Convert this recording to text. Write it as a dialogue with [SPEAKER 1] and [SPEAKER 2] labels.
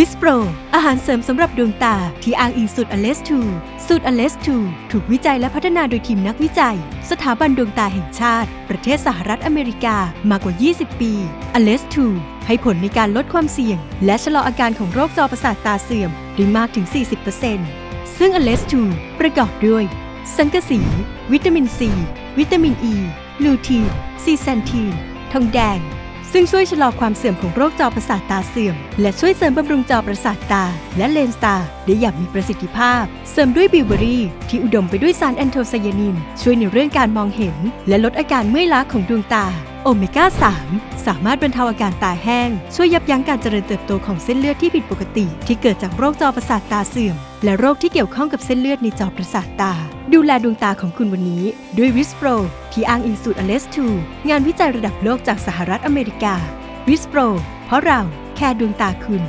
[SPEAKER 1] วิสโปร อาหารเสริมสำหรับดวงตา ที่อ้างอิงสูตรอเลสทูสูตรอเลสทูถูกวิจัยและพัฒนาโดยทีมนักวิจัย สถาบันดวงตาแห่งชาติ ประเทศสหรัฐอเมริกามากกว่า 20 ปีอเลสทูให้ผลในการลดความเสี่ยง และชะลออาการของโรคจอประสาทตาเสื่อมได้มากถึง 40%ซึ่งอเลสทูประกอบด้วย สังกะสี วิตามินซี วิตามินอี ลูทีนซีแซนทีน ทองแดง ซึ่งช่วยชะลอความเสื่อมของโรคจอประสาทตาเสื่อม และช่วยเสริมบำรุงจอประสาทตา และเลนส์ตาได้อย่างมีประสิทธิภาพ เสริมด้วยบิวเบอรี่ ที่อุดมไปด้วยสารแอนโทไซยานิน ช่วยในเรื่องการมองเห็น และลดอาการเมื่อยล้าของดวงตา โอเมก้า 3 สามารถบรรเทาอาการตาแห้ง ช่วยยับยั้งการเจริญเติบโตของเส้นเลือดที่ผิดปกติ ที่เกิดจากโรคจอประสาทตาเสื่อม และโรคที่เกี่ยวข้องกับเส้นเลือดในจอประสาทตา ดูแลดวงตาของคุณวันนี้ ด้วยวิสโปรที่อ้างอิงสูตรอเลสทูงานวิจัยระดับโลกจากสหรัฐอเมริกาวิสโปรเพราะเราแค่ดวงตาคุณ